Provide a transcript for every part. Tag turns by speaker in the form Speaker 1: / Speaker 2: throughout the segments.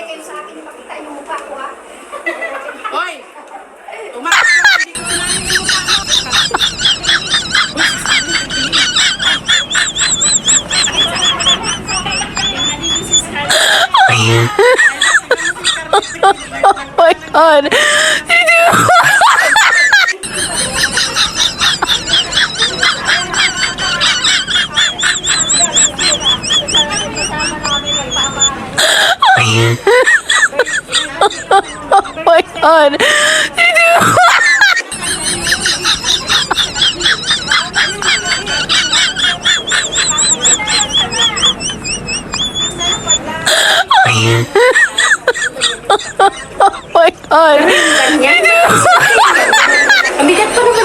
Speaker 1: Kayo sa akin, pakita yung mukha ko ha.
Speaker 2: Hoy! Tumakas ka na, hindi ko sinabi yung mukha mo.
Speaker 3: Oh my god. Oh my god. Oh my god.
Speaker 1: Ang bigat pa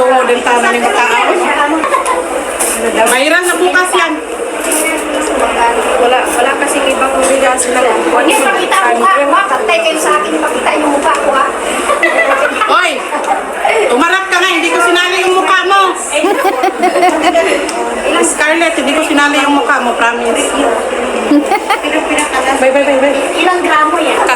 Speaker 2: tagtungo din tayo ng mataaw. Mayroon na bukas yan.
Speaker 4: Wala, wala kasing ibang bigas na
Speaker 1: Hindi, pakita ang mukha ko ha. Pantay kayo sa akin, pakita yung mukha ko ha.
Speaker 2: Hoy! Tumarap ka nga, hindi ko sinali yung mukha mo. Scarlett, hindi ko sinali yung mukha mo, promise. Bye, bye, bye, bye.
Speaker 1: Ilang gramo yan?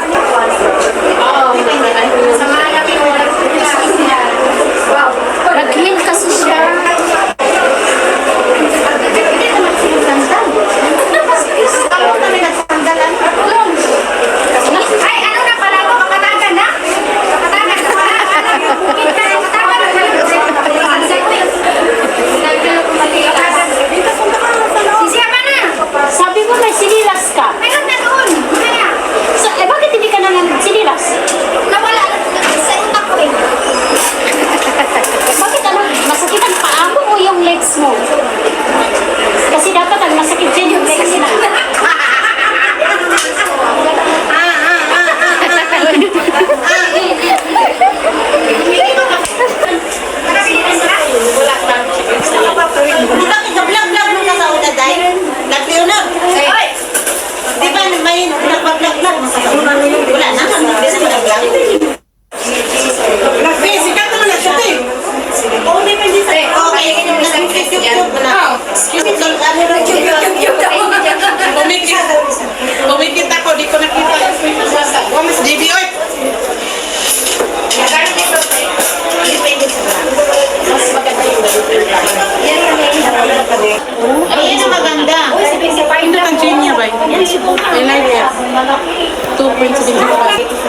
Speaker 2: Chain niya ba? I like it. 2.75.